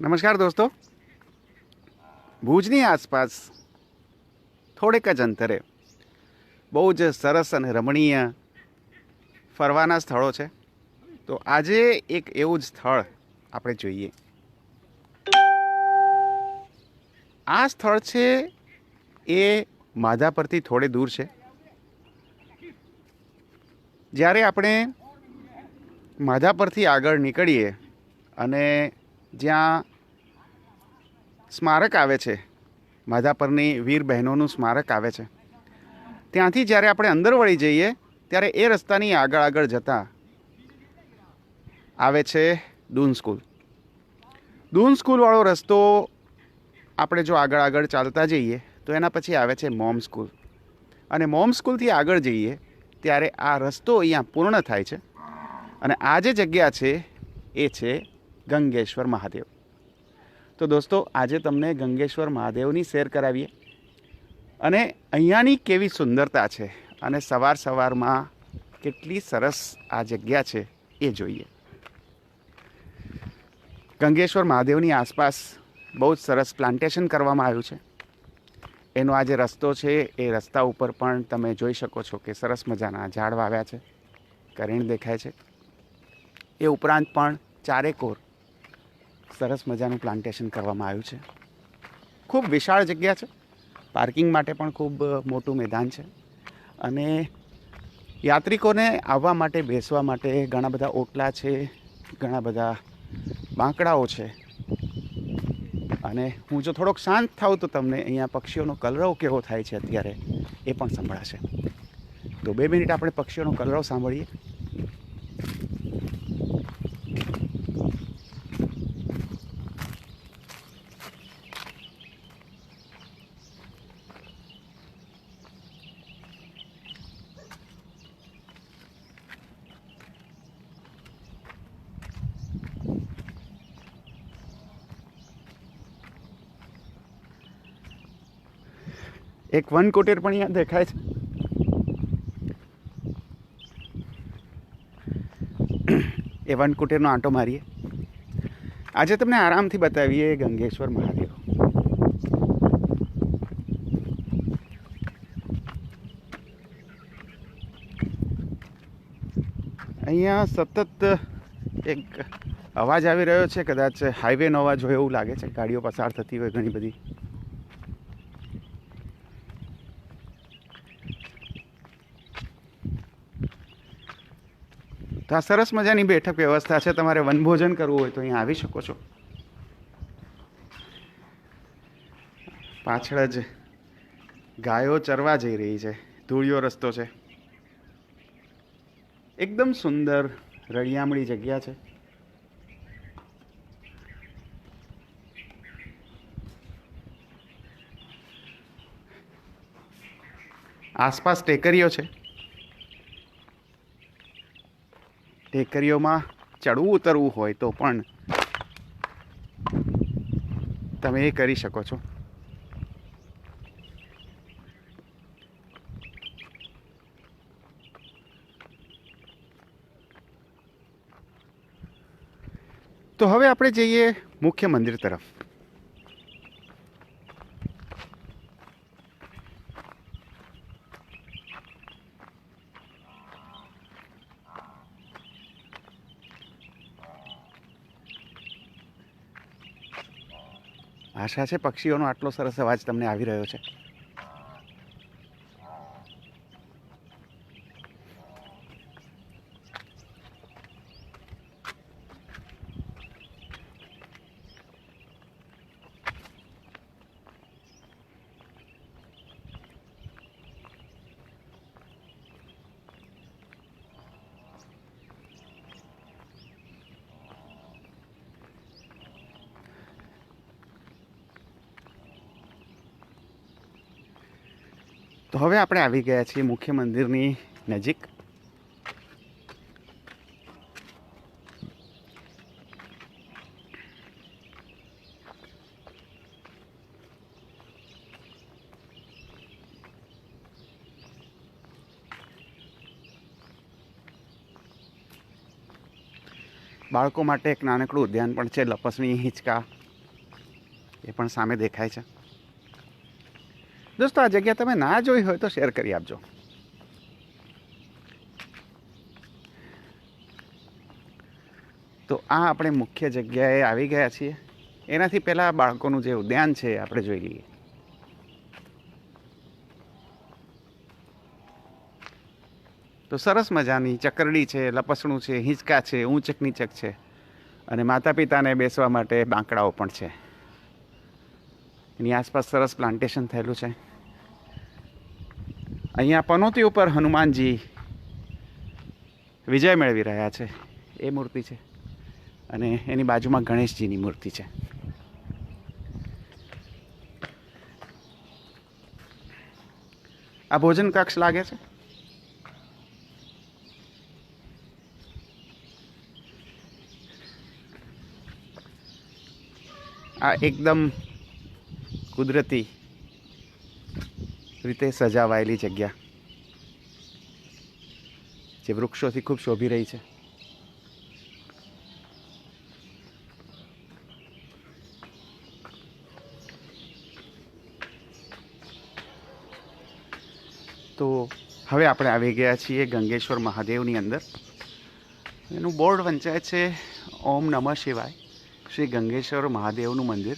નમસ્કાર દોસ્તો. ભુજની આસપાસ થોડેક જ અંતરે બહુ જ સરસ અને રમણીય ફરવાના સ્થળો છે. તો આજે એક એવું જ સ્થળ આપણે જોઈએ. આ સ્થળ છે એ માધાપરથી થોડે દૂર છે. જ્યારે આપણે માધાપરથી આગળ નીકળીએ અને જ્યાં સ્મારક આવે છે. માધાપરની વીર બહેનોનું સ્મારક આવે છે. ત્યાંથી જ્યારે આપણે અંદર વળી જઈએ, ત્યારે એ રસ્તાની આગળ આગળ જતાં આવે છે દૂન સ્કૂલ. દૂન સ્કૂલવાળો રસ્તો આપણે જો આગળ આગળ ચાલતા જઈએ, તો એના પછી આવે છે મોમ સ્કૂલ. અને મોમ સ્કૂલથી આગળ જઈએ, ત્યારે આ રસ્તો અહીંયા પૂર્ણ થાય છે. અને આ જે જગ્યા છે, એ છે ગંગેશ્વર મહાદેવ. તો દોસ્તો, આજે તમને ગંગેશ્વર મહાદેવની શેર કરાવીએ. અને અહીંયાની કેવી સુંદરતા છે અને સવાર સવારમાં કેટલી સરસ આ જગ્યા છે એ જોઈએ. ગંગેશ્વર મહાદેવની આસપાસ બહુ જ સરસ પ્લાન્ટેશન કરવામાં આવ્યું છે. એનો આ જે રસ્તો છે એ રસ્તા ઉપર પણ તમે જોઈ શકો છો કે સરસ મજાના ઝાડ વાવ્યા છે. કરેણ દેખાય છે. એ ઉપરાંત પણ ચારેકોર સરસ મજાનું પ્લાન્ટેશન કરવામાં આવ્યું છે. ખૂબ વિશાળ જગ્યા છે. પાર્કિંગ માટે પણ ખૂબ મોટું મેદાન છે. અને યાત્રિકોને આવવા માટે, બેસવા માટે ઘણા બધા ઓટલા છે, ઘણા બધા બાંકડાઓ છે. અને હું જો થોડોક શાંત થાઉં તો તમને અહીંયા પક્ષીઓનો કલરવ કેવો થાય છે અત્યારે એ પણ સંભળાશે. તો બે મિનિટ આપણે પક્ષીઓનો કલરવ સાંભળીએ. એક વન કોટેર પણ અહીંયા દેખાય છે. એ વન કોટેરનો આંટો મારીએ. આજે તમને આરામથી બતાવીએ ગંગેશ્વર મહાદેવ. અહીંયા સતત એક અવાજ આવી રહ્યો છે, કદાચ હાઈવેનો અવાજ હોય એવું લાગે છે, ગાડીઓ પસાર થતી હોય ઘણી બધી. તો આ સરસ મજાની બેઠક વ્યવસ્થા છે. તમારે વનભોજન કરવું હોય તો અહીંયા આવી શકો છો. પાછળ જ ગાયો ચરવા જઈ રહી છે. ધૂળિયો રસ્તો છે. એકદમ સુંદર રળિયામણી જગ્યા છે. આસપાસ ટેકરીઓ છે. ટેકરીઓમાં ચડવું ઉતરવું હોય તો પણ તમે એ કરી શકો છો. તો હવે આપણે જઈએ મુખ્ય મંદિર તરફ. આશા છે પક્ષીઓનો આટલો સરસ અવાજ તમને આવી રહ્યો છે. તો હવે આપણે આવી ગયા છીએ મુખ્ય મંદિરની નજીક. બાળકો માટે એક નાનકડું ઉદ્યાન પણ છે, લપસણી, હિંચકા. એ પણ સામે દેખાય છે. દોસ્તો, આ જગ્યા તમે ના જોઈ હોય તો શેર કરી આપજો. તો આ આપણે મુખ્ય જગ્યાએ આવી ગયા છીએ. એનાથી પહેલાં બાળકોનું જે ઉદ્યાન છે, આપણે જોઈ લઈએ. તો સરસ મજાની ચકરડી છે, લપસણું છે, હિંચકા છે ઊંચક નીચક છે અને માતા પિતાને બેસવા માટે બાંકડાઓ પણ છે. એની આસપાસ સરસ પ્લાન્ટેશન થયેલું છે. અહીંયા પનોતી ઉપર હનુમાનજી વિજય મેળવી રહ્યા છે. એ મૂર્તિ છે. અને એની બાજુમાં ગણેશજીની મૂર્તિ છે. આ ભોજન કક્ષ લાગે છે? આ એકદમ કુદરતી રીતે સજાવાયેલી જગ્યા. જે વૃક્ષોથી ખૂબ શોભી રહી છે. તો હવે આપણે આવી ગયા છીએ ગંગેશ્વર મહાદેવની અંદર. એનું બોર્ડ વંચાય છે, ઓમ નમઃ શિવાય, શ્રી ગંગેશ્વર મહાદેવનું મંદિર.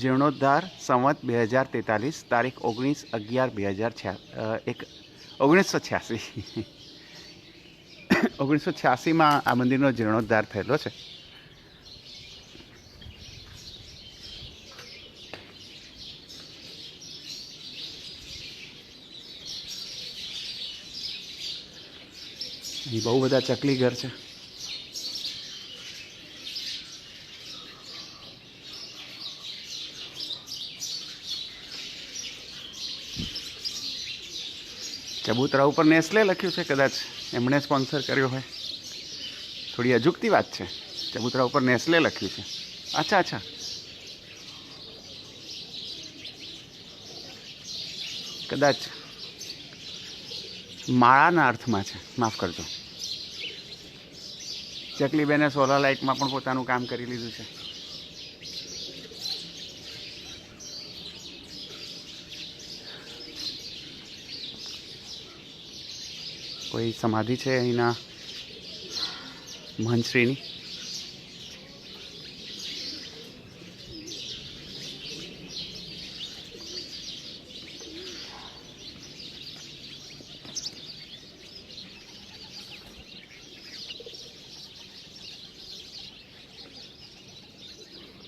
જીર્ણોદ્ધાર સંવત બે હજાર તેતાલીસ તારીખ ઓગણીસ અગિયાર બે હજાર છ્યા એક, ઓગણીસો છ્યાસી. ઓગણીસો છ્યાસીમાં આ મંદિરનો જીર્ણોદ્ધાર થયેલો છે. બહુ બધા ચકલી ઘર છે. ચબૂતરા ઉપર નેસ્લે લખ્યું છે કદાચ એમણે સ્પોન્સર કર્યો હોય. થોડી અજુકતી વાત છે. ચબૂતરા ઉપર નેસ્લે લખ્યું છે. અચ્છા અચ્છા. કદાચ માળાના અર્થમાં છે. માફ કરજો. ચકલીબેને સોલર લાઇટમાં પણ પોતાનું કામ કરી લીધું છે. કોઈ સમાધિ છે અહીંના મહંતશ્રીની?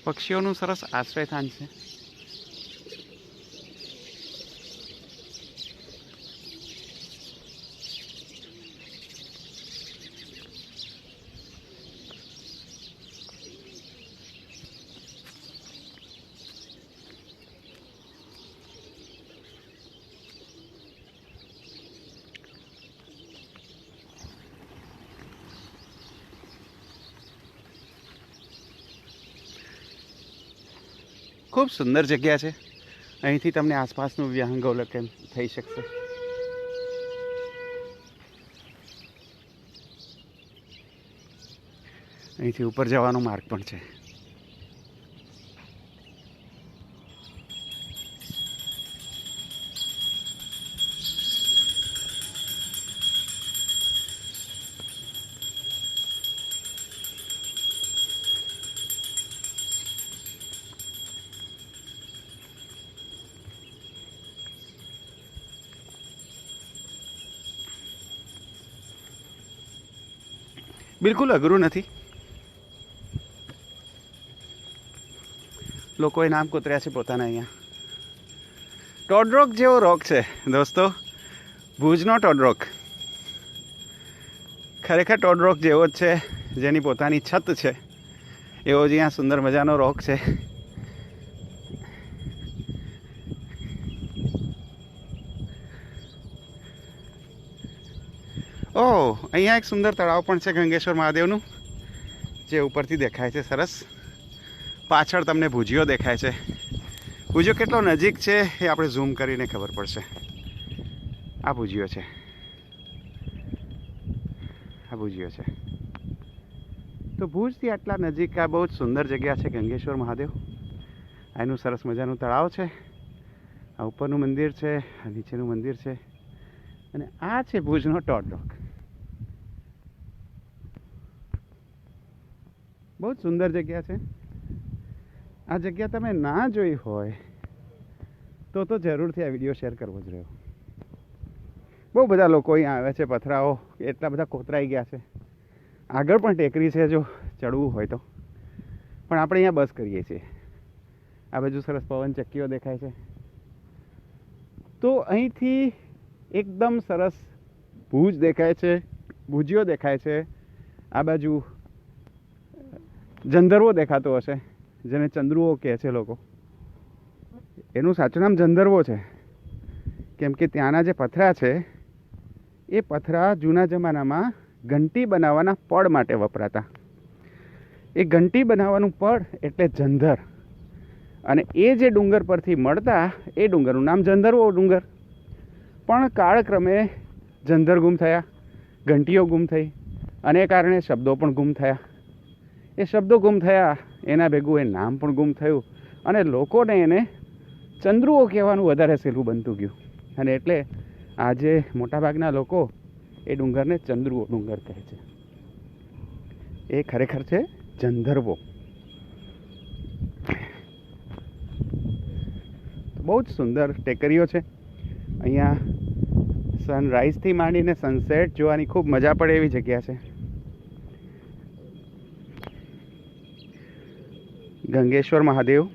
પક્ષીઓનું સરસ આશ્રય સ્થાન છે. ખૂબ સુંદર જગ્યા છે. અહીંથી તમને આસપાસનું વિહંગવલોકન થઈ શકશે. અહીંથી ઉપર જવાનો માર્ગ પણ છે. બિલકુલ અઘરું નથી. લોકોએ નામ કોતર્યા છે પોતાના અહીંયા. ટોડરોક જેવો રોક છે, દોસ્તો. ભુજનો ટોડરોક ખરેખર ટોડરોક જેવો જ છે, જેની પોતાની છત છે. એવો જ અહીંયા સુંદર મજાનો રોક છે. ઓહ, અહીંયા એક સુંદર તળાવ પણ છે ગંગેશ્વર મહાદેવનું, જે ઉપરથી દેખાય છે સરસ. પાછળ તમને ભુજીયો દેખાય છે. ભુજીયો કેટલો નજીક છે એ આપણે ઝૂમ કરીને ખબર પડશે. આ ભુજીયો છે. આ ભુજીયો છે. તો ભુજથી આટલા નજીક આ બહુ જ સુંદર જગ્યા છે ગંગેશ્વર મહાદેવ. એનું સરસ મજાનું તળાવ છે. આ ઉપરનું મંદિર છે, આ નીચેનું મંદિર છે. અને આ છે ભુજનો ટોટ ડોગ બહુ જ સુંદર જગ્યા છે. આ જગ્યા તમે ના જોઈ હોય તો તો જરૂરથી આ વીડિયો શેર કરવો જ રહ્યો. બહુ બધા લોકો અહીંયા આવે છે પથરાઓ, એટલા બધા કોતરાઈ ગયા છે. આગળ પણ ટેકરી છે જો ચડવું હોય તો. પણ આપણે અહીંયા બસ કરીએ છીએ. આ બાજુ સરસ પવન ચક્કીઓ દેખાય છે. તો અહીંથી એકદમ સરસ ભુજ દેખાય છે ભુજીઓ દેખાય છે. આ બાજુ જંદરવો દેખાતો હશે, જેને ચંદ્રુઓ કહે છે લોકો. એનું સાચું નામ જંદરવો છે. કેમ કે ત્યાંના જે પથરા છે, એ પથરા જૂના જમાનામાં ઘંટી બનાવવાના પડ માટે વપરાતા. એ ઘંટી બનાવવાનું પડ એટલે જંધર અને એ જે ડુંગર પરથી મળતા, એ ડુંગરનું નામ જંધરવો ડુંગર. પણ કાળક્રમે જંધર ગુમ થયા, ઘંટીઓ ગુમ થઈ. અને કારણે શબ્દો પણ ગુમ થયા. એ શબ્દો ગુમ થયા. એના ભેગું એ નામ પણ ગુમ થયું અને લોકોને એને ચંદ્રુઓ કહેવાનું વધારે સહેલું બનતું ગયું. અને એટલે આજે મોટાભાગના લોકો એ ડુંગરને ચંદ્રુઓ ડુંગર કહે છે. એ ખરેખર છે જંધર્વો. બહુ જ સુંદર ટેકરીઓ છે. અહીંયા સનરાઈઝથી માંડીને સનસેટ જોવાની ખૂબ મજા પડે એવી જગ્યા છે. ગંગેશ્વર મહાદેવ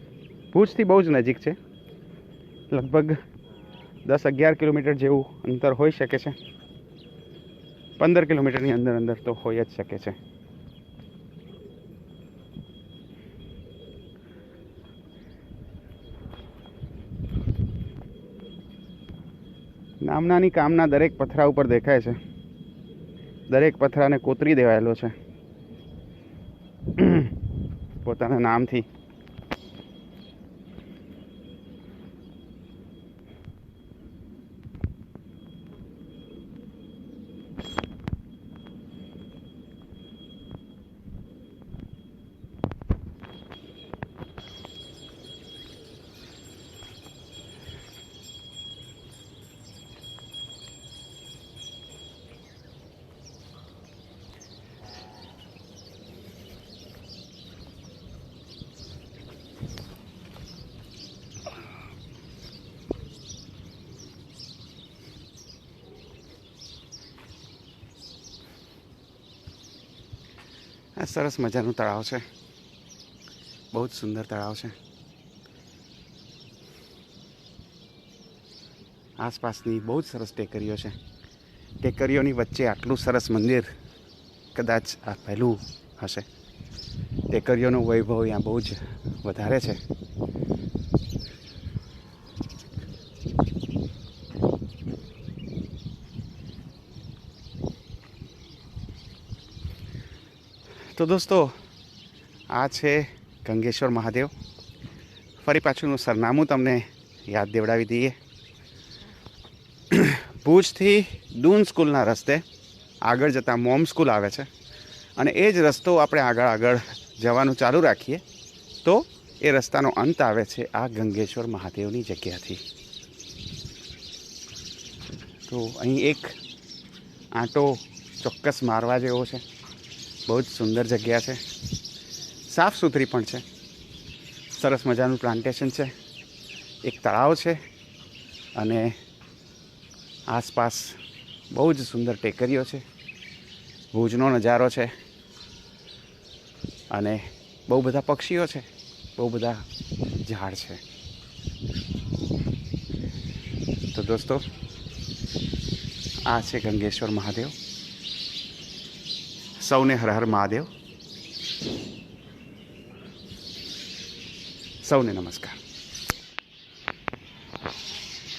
ભુજથી બહુ જ નજીક છે. લગભગ દસ અગિયાર કિલોમીટર જેવું અંતર હોઈ શકે છે. પંદર કિલોમીટરની અંદર અંદર તો હોઈ જ શકે છે. નામનાની કામના દરેક પથરા ઉપર દેખાય છે. દરેક પથરાને કોતરી દેવાયેલો છે. પોતાના નામથી આ સરસ મજાનું તળાવ છે. બહુ જ સુંદર તળાવ છે. આસપાસની બહુ જ સરસ ટેકરીઓ છે. ટેકરીઓની વચ્ચે આટલું સરસ મંદિર કદાચ આ પહેલું હશે. ટેકરીઓનો વૈભવ અહીંયા બહુ જ વધારે છે. તો દોસ્તો, આ છે ગંગેશ્વર મહાદેવ. ફરી પાછુંનું સરનામું તમને યાદ દેવડાવી દઈએ. ભુજથી દૂન સ્કૂલના રસ્તે આગળ જતાં મોમ સ્કૂલ આવે છે અને એ જ રસ્તો આપણે આગળ આગળ જવાનું ચાલુ રાખીએ, તો એ રસ્તાનો અંત આવે છે આ ગંગેશ્વર મહાદેવની જગ્યાથી. તો અહીં એક આંટો ચોક્કસ મારવા જેવો છે. બહુ જ સુંદર જગ્યા છે. સાફ સુથરી પણ છે. સરસ મજાનું પ્લાન્ટેશન છે. એક તળાવ છે અને આસપાસ બહુ જ સુંદર ટેકરીઓ છે. ભુજનો નજારો છે અને બહુ બધા પક્ષીઓ છે. બહુ બધા ઝાડ છે. તો દોસ્તો, આ છે ગંગેશ્વર મહાદેવ. સૌને હર મહાદેવ. સૌને નમસ્કાર.